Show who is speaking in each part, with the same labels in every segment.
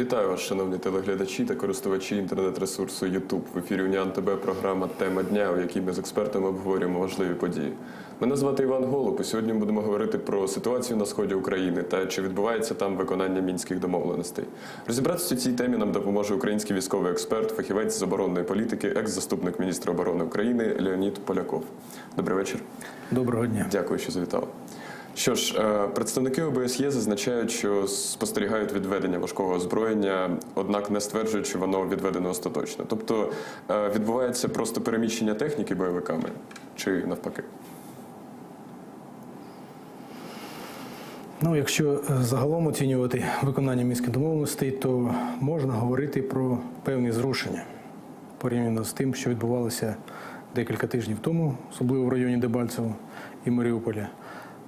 Speaker 1: Вітаю вас, шановні телеглядачі та користувачі інтернет-ресурсу YouTube. В ефірі Уніан ТБ програма Тема дня, у якій ми з експертами обговорюємо важливі події. Мене звати Іван Голуб, і сьогодні будемо говорити про ситуацію на сході України та чи відбувається там виконання мінських домовленостей. Розібратися у цій темі нам допоможе український військовий експерт, фахівець з оборонної політики, екс-заступник міністра оборони України Леонід Поляков. Добрий вечір.
Speaker 2: Доброго дня.
Speaker 1: Дякую, що завітали. Що ж, е, представники ОБСЄ зазначають, що спостерігають відведення важкого озброєння, однак не стверджують, що воно відведено остаточно. Тобто е, відбувається просто переміщення техніки бойовиками чи навпаки.
Speaker 2: Ну, якщо е, загалом оцінювати виконання мінських домовленостей, то можна говорити про певні зрушення порівняно з тим, що відбувалося декілька тижнів тому, особливо в районі Дебальцево і Маріуполя.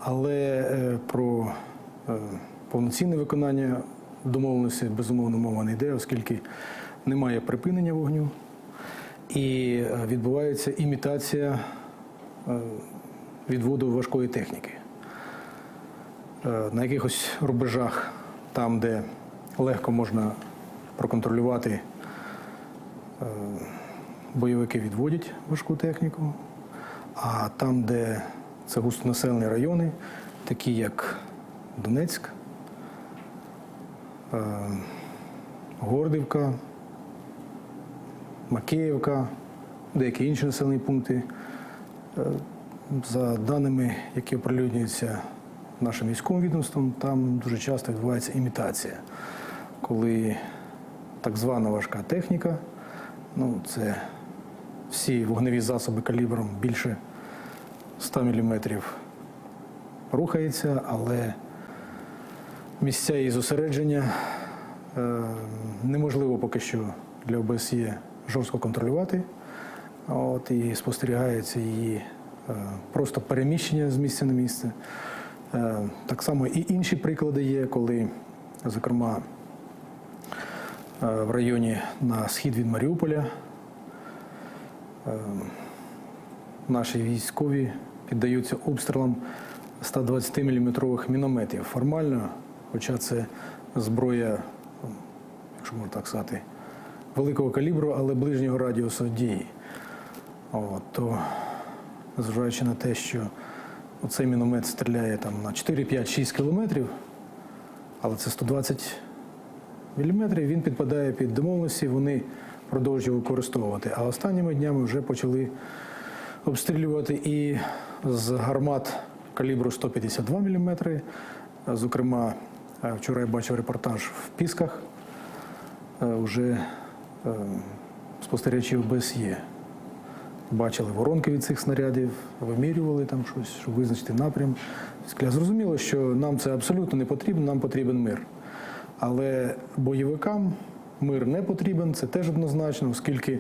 Speaker 2: Але е, про е, повноцінне виконання домовленості безумовно мова не йде, оскільки немає припинення вогню і е, відбувається імітація відводу важкої техніки. На якихось рубежах, там, де легко можна проконтролювати, бойовики відводять важку техніку, а там, де це густонаселені райони, такі як Донецьк, е, Гордівка, Макеївка, деякі інші населені пункти, е, за даними, які оприлюднюються нашим військовим відомством, там дуже часто відбувається імітація, коли так звана важка техніка, ну це всі вогневі засоби калібром більше 100 мм рухається, але місця її зосередження е, неможливо поки що для ОБСЄ жорстко контролювати. От, і спостерігається її е, просто переміщення з місця на місце. Е, Так само і інші приклади є, коли, зокрема, в районі на схід від Маріуполя наші військові піддаються обстрілам 120-мм мінометів. Формально, хоча це зброя, якщо можна так сказати, великого калібру, але ближнього радіусу дії. От, то, зважаючи на те, що Оцей міномет стріляє там на 4, 5, 6 кілометрів, але це 120 міліметрів, він підпадає під домовленості, вони продовжують використовувати. А останніми днями вже почали обстрілювати і з гармат калібру 152 мм. Зокрема, е, вчора я бачив репортаж в Пісках. Е, Вже е, спостерігачі ОБСЄ бачили воронки від цих снарядів, вимірювали там щось, щоб визначити напрям. Зрозуміло, що нам це абсолютно не потрібно, нам потрібен мир. Але бойовикам мир не потрібен, це теж однозначно, оскільки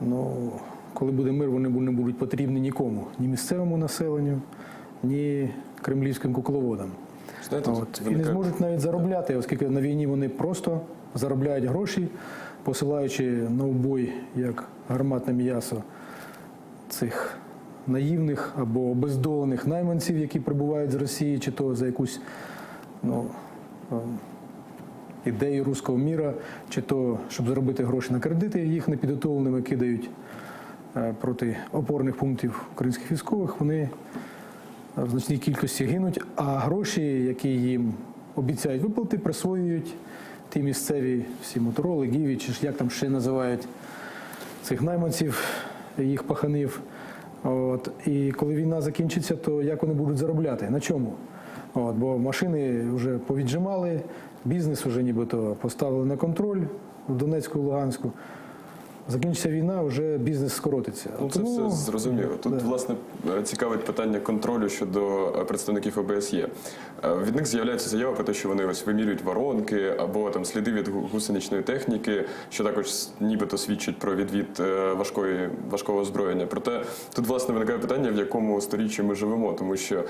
Speaker 2: ну, коли буде мир, вони не будуть потрібні нікому, ні місцевому населенню, ні кремлівським кукловодам.
Speaker 1: Знаєте,
Speaker 2: От, і не зможуть навіть заробляти, оскільки на війні вони просто заробляють гроші, посилаючи на убой як гарматне м'ясо цих наївних або обездолених найманців, які прибувають з Росії, чи то за якусь ну, ем, ідею руського міра, чи то щоб заробити гроші на кредити, їх непідготовленими кидають проти опорних пунктів українських військових. Вони в значній кількості гинуть, а гроші, які їм обіцяють виплати, присвоюють ті місцеві всі мотороли, гіві, чи ж як там ще називають цих найманців, їх паханів. От. І коли війна закінчиться, то як вони будуть заробляти? На чому? От, бо машини вже повіджимали, бізнес вже нібито поставили на контроль в Донецьку Луганську. Закінчиться війна, вже бізнес скоротиться.
Speaker 1: Ну, це
Speaker 2: Тому-
Speaker 1: все зрозуміло. Тут,
Speaker 2: Да.
Speaker 1: власне, е, цікавить питання контролю щодо е, представників ОБСЄ. Е, Від них з'являється заява про те, що вони ось вимірюють воронки або там сліди від гусеничної техніки, що також нібито свідчить про відвід важкої важкого озброєння. Проте тут власне виникає питання, в якому сторіччі ми живемо, тому що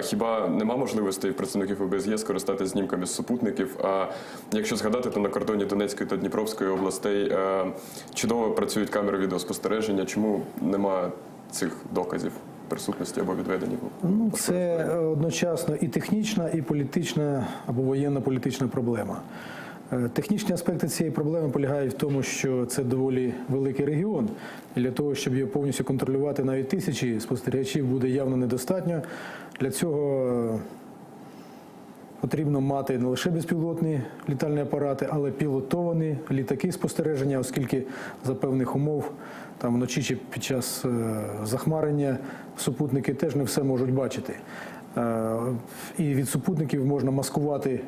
Speaker 1: хіба нема можливостей представників ОБСЄ скористатися знімками з супутників? А якщо згадати, то на кордоні Донецької та Дніпровської областей е, чудово працюють камери відеоспостереження. Чому нема цих доказів присутності або відведення?
Speaker 2: Ну, це одночасно і технічна, і політична або воєнно-політична проблема. Е, Технічні аспекти цієї проблеми полягають в тому, що це доволі великий регіон. І для того, щоб його повністю контролювати, навіть тисячі спостерігачів буде явно недостатньо. Для цього потрібно мати не лише безпілотні літальні апарати, але пілотовані літаки спостереження, оскільки за певних умов там вночі чи під час е, захмарення супутники теж не все можуть бачити. Е, І від супутників можна маскувати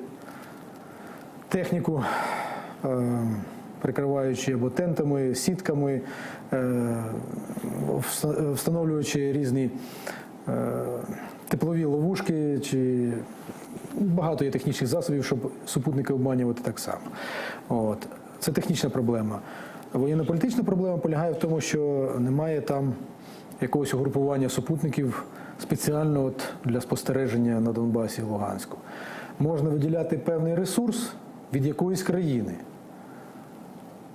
Speaker 2: техніку, е, прикриваючи або тентами, сітками, встановлюючи різні теплові ловушки чи багато є технічних засобів, щоб супутники обманювати так само. От. Це технічна проблема. Воєнно-політична проблема полягає в тому, що немає там якогось угрупування супутників спеціально от для спостереження на Донбасі і Луганську. Можна виділяти певний ресурс від якоїсь країни.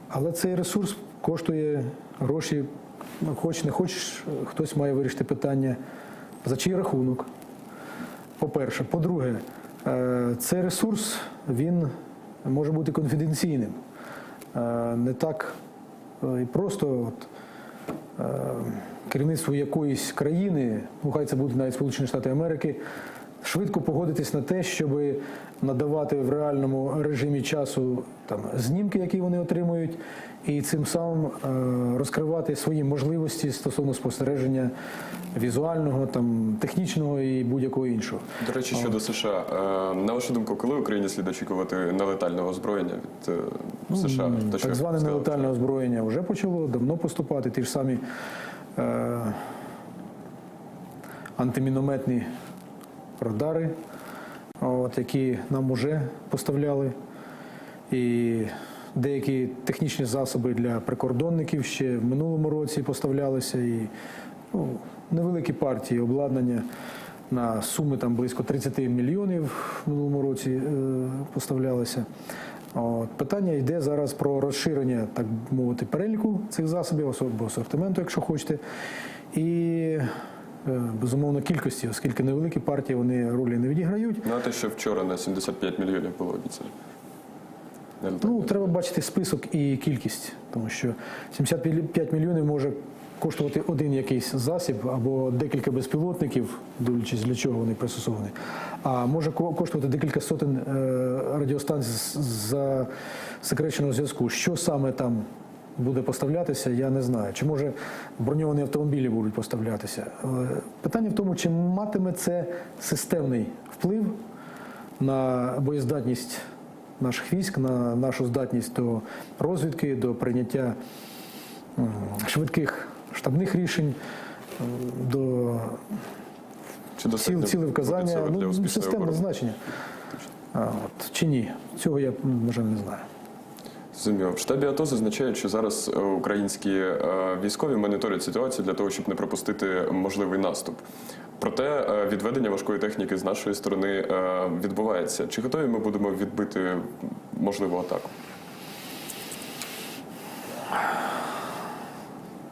Speaker 2: Але цей ресурс коштує гроші. Хоч не хочеш, хтось має вирішити питання, за чий рахунок. По-перше. По-друге, цей ресурс він може бути конфіденційним. Е, Не так е, просто от, е, керівництво якоїсь країни, ну хай це буде навіть Сполучені Штати Америки, швидко погодитись на те, щоб надавати в реальному режимі часу там знімки, які вони отримують, і цим самим е, розкривати свої можливості стосовно спостереження візуального, там технічного і будь-якого іншого.
Speaker 1: До речі, щодо США, е, на вашу думку, коли Україні слід очікувати нелетального озброєння від е, США?
Speaker 2: М, так зване нелетальне озброєння вже почало давно поступати. Ті ж самі антимінометні радари, от, які нам вже поставляли. І деякі технічні засоби для прикордонників ще в минулому році поставлялися. І ну, невеликі партії обладнання на суми там близько 30 мільйонів в минулому році е, поставлялися. От, питання йде зараз про розширення, так мовити, переліку цих засобів, або асортименту, якщо хочете. І безумовно кількості, оскільки невеликі партії вони ролі не відіграють.
Speaker 1: Ну, а те, що вчора на 75 мільйонів було обіцяно.
Speaker 2: Ну, треба бачити список і кількість, тому що 75 мільйонів може коштувати один якийсь засіб або декілька безпілотників, дивлячись для чого вони пристосовані. А може коштувати декілька сотень е, радіостанцій за секреченого зв'язку. Що саме там буде поставлятися, я не знаю. Чи може броньовані автомобілі будуть поставлятися? Е, Питання в тому, чи матиме це системний вплив на боєздатність наших військ, на нашу здатність до розвідки, до прийняття швидких штабних рішень, до
Speaker 1: Чи
Speaker 2: ціл,
Speaker 1: достатньо
Speaker 2: ціли вказання, ну, системне
Speaker 1: оборони?
Speaker 2: значення. А, от, чи ні? Цього я, на жаль, не знаю.
Speaker 1: Зрозуміло. В штабі АТО зазначають, що зараз е, українські е, військові моніторять ситуацію для того, щоб не пропустити можливий наступ. Проте е, відведення важкої техніки з нашої сторони відбувається. Чи готові ми будемо відбити можливу атаку?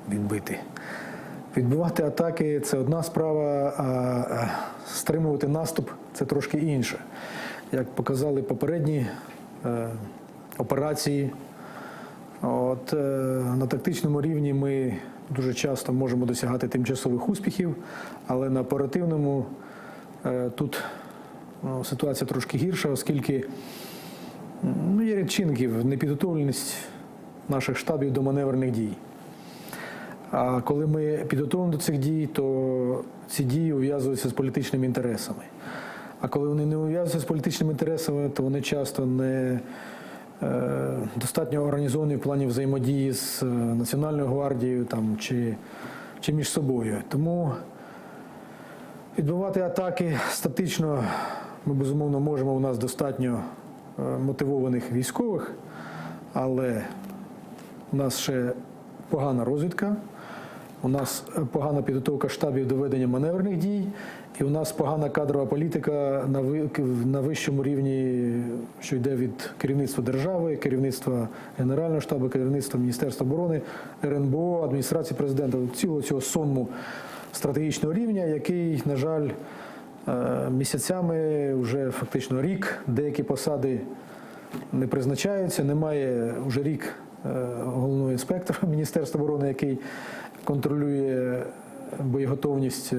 Speaker 2: відбити. Відбивати атаки це одна справа, а стримувати наступ це трошки інше. Як показали попередні операції, от, е, на тактичному рівні ми дуже часто можемо досягати тимчасових успіхів, але на оперативному е, тут ну, ситуація трошки гірша, оскільки ну, є ряд чинників, непідготовленість наших штабів до маневрених дій. А коли ми підготовлені до цих дій, то ці дії ув'язуються з політичними інтересами. А коли вони не ув'язуються з політичними інтересами, то вони часто не достатньо організовані в плані взаємодії з е, Національною гвардією там, чи, чи між собою. Тому відбивати атаки статично ми безумовно можемо. У нас достатньо е, мотивованих військових, але у нас ще погана розвідка, у нас е, погана підготовка штабів до ведення маневрених дій, і у нас погана кадрова політика на на вищому рівні, що йде від керівництва держави, керівництва Генерального штабу, керівництва Міністерства оборони, РНБО, адміністрації президента, цілого цього сонму стратегічного рівня, який, на жаль, е, місяцями вже фактично рік деякі посади не призначаються. Немає вже рік е, головного інспектора Міністерства оборони, який контролює боєготовність.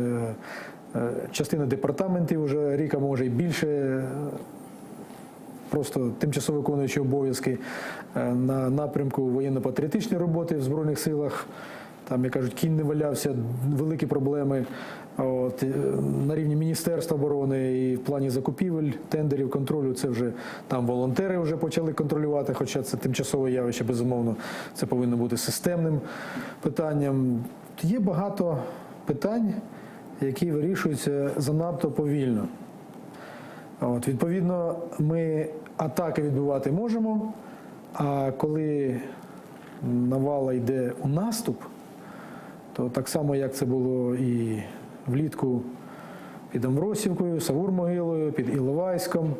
Speaker 2: Е, Частина департаментів вже рік, а може і більше е, просто тимчасово виконуючи обов'язки е, на напрямку воєнно-патріотичної роботи в Збройних силах. Там, як кажуть, кінь не валявся, великі проблеми. От, на рівні Міністерства оборони і в плані закупівель, тендерів, контролю, це вже там волонтери вже почали контролювати, хоча це тимчасове явище, безумовно, це повинно бути системним питанням. Є багато питань, які вирішуються занадто повільно. От, відповідно, ми атаки відбивати можемо, а коли навала йде у наступ, то так само, як це було і влітку під Амросівкою, Савур-Могилою, під Іловайськом,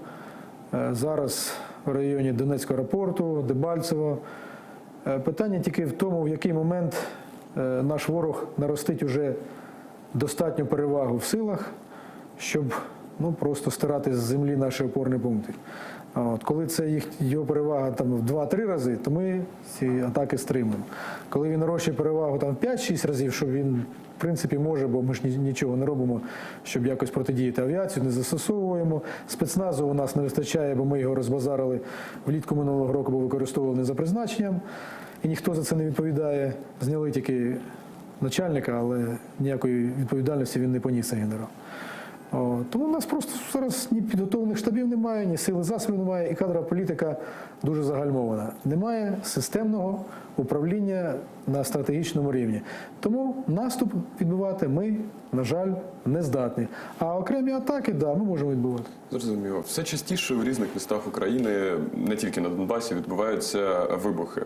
Speaker 2: е, зараз в районі Донецького аеропорту, Дебальцево. Е, Питання тільки в тому, в який момент е, наш ворог наростить уже достатню перевагу в силах, щоб ну, просто стирати з землі наші опорні пункти. От, коли це їх, його перевага там, в 2-3 рази, то ми ці атаки стримуємо. Коли він нарощує перевагу там, в 5-6 разів, що він в принципі може, бо ми ж нічого не робимо, щоб якось протидіяти авіацію, не застосовуємо. Спецназу у нас не вистачає, бо ми його розбазарили влітку минулого року, бо використовували не за призначенням, і ніхто за це не відповідає. Зняли тільки начальника, але ніякої відповідальності він не поніс генерал. Тому у нас просто зараз ні підготовлених штабів немає, ні сили засобів немає, і кадрова політика дуже загальмована. Немає системного управління на стратегічному рівні. Тому наступ відбувати ми, на жаль, не здатні. А окремі атаки, да, ми можемо відбувати.
Speaker 1: Зрозуміло. Все частіше у різних містах України, не тільки на Донбасі, відбуваються вибухи.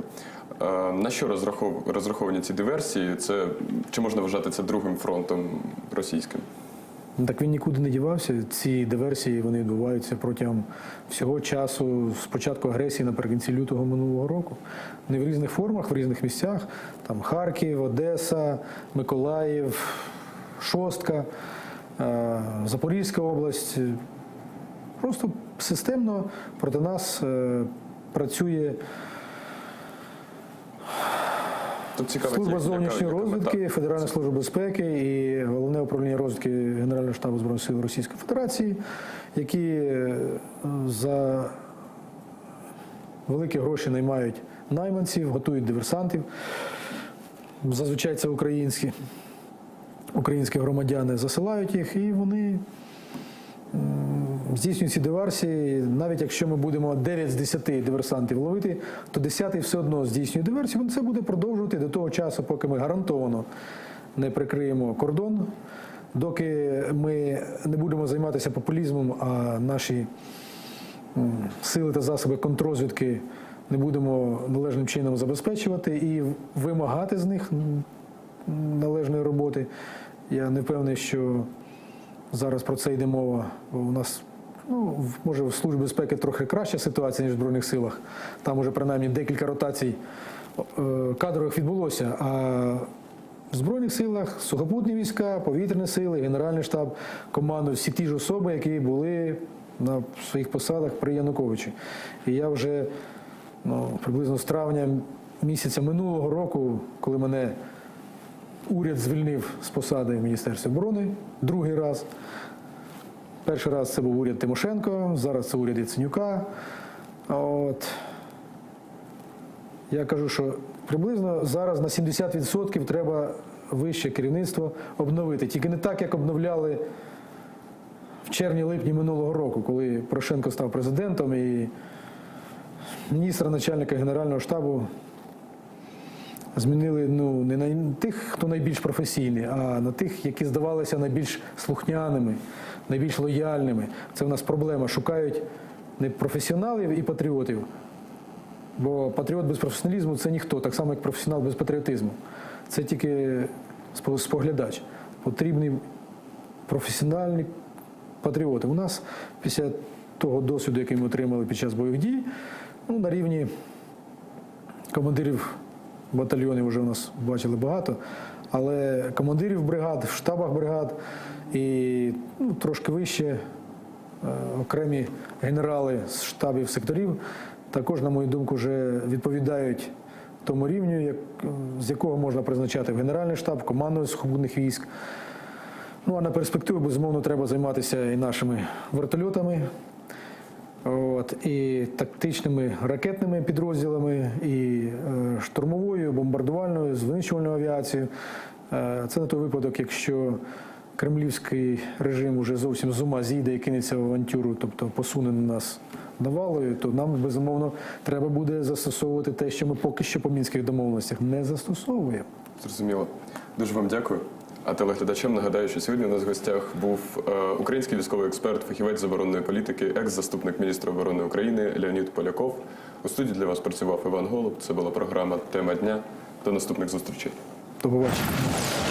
Speaker 1: На що розраховані ці диверсії? Це чи можна вважати це другим фронтом російським?
Speaker 2: Ну, Так він нікуди не дівався. Ці диверсії вони відбуваються протягом всього часу з початку агресії наприкінці лютого минулого року. Вони в різних формах, в різних місцях. Там Харків, Одеса, Миколаїв, Шостка, е, Запорізька область. Просто системно проти нас е, працює
Speaker 1: Тут цікаво,
Speaker 2: Служба зовнішньої розвідки,
Speaker 1: мета.
Speaker 2: Федеральна служба безпеки і головне управління розвідки Генерального штабу збройних сил Російської Федерації, які е, за великі гроші наймають найманців, готують диверсантів. Зазвичай це українські, українські громадяни засилають їх, і вони здійснюють ці диверсії. Навіть якщо ми будемо 9 з 10 диверсантів ловити, то 10 все одно здійснює диверсію. Це буде продовжувати до того часу, поки ми гарантовано не прикриємо кордон, доки ми не будемо займатися популізмом, а наші сили та засоби контррозвідки не будемо належним чином забезпечувати і вимагати з них належної роботи. Я не певний, що зараз про це йде мова. Бо у нас, ну, може, в Службі безпеки трохи краща ситуація, ніж в Збройних силах. Там уже принаймні декілька ротацій е, кадрових відбулося. А в Збройних силах сухопутні війська, повітряні сили, Генеральний штаб, командують всі ті ж особи, які були на своїх посадах при Януковичі. І я вже ну, приблизно з травня місяця минулого року, коли мене уряд звільнив з посади в Міністерстві оборони другий раз. Перший раз це був уряд Тимошенко, зараз це уряд Яценюка. От. Я кажу, що приблизно зараз на 70% треба вище керівництво обновити. Тільки не так, як обновляли в червні-липні минулого року, коли Порошенко став президентом і міністра начальника Генерального штабу змінили ну, не на тих, хто найбільш професійний, а на тих, які здавалися найбільш слухняними, найбільш лояльними. Це в нас проблема. Шукають не професіоналів і патріотів. Бо патріот без професіоналізму це ніхто, так само, як професіонал без патріотизму. Це тільки споглядач. Потрібні професіональні патріоти. У нас після того досвіду, який ми отримали під час бойових дій, ну, на рівні командирів батальйонів вже у нас бачили багато, але командирів бригад, в штабах бригад і ну, трошки вище е, окремі генерали з штабів секторів також, на мою думку, вже відповідають тому рівню, як, з якого можна призначати в Генеральний штаб, командування сухопутних військ. Ну а на перспективу, безумовно, треба займатися і нашими вертольотами, от, і тактичними ракетними підрозділами, і е, штурмовою, бомбардувальною, звинищувальною авіацією. Е, це на той випадок, якщо кремлівський режим уже зовсім з ума зійде і кинеться в авантюру, тобто посуне на нас навалою, то нам безумовно треба буде застосовувати те, що ми поки що по мінських домовленостях не застосовуємо.
Speaker 1: Зрозуміло. Дуже вам дякую. А телеглядачам нагадаю, що сьогодні у нас в гостях був е, український військовий експерт, фахівець з оборонної політики, екс-заступник міністра оборони України Леонід Поляков. У студії для вас працював Іван Голуб. Це була програма Тема дня. До наступних зустрічей.
Speaker 2: До побачення.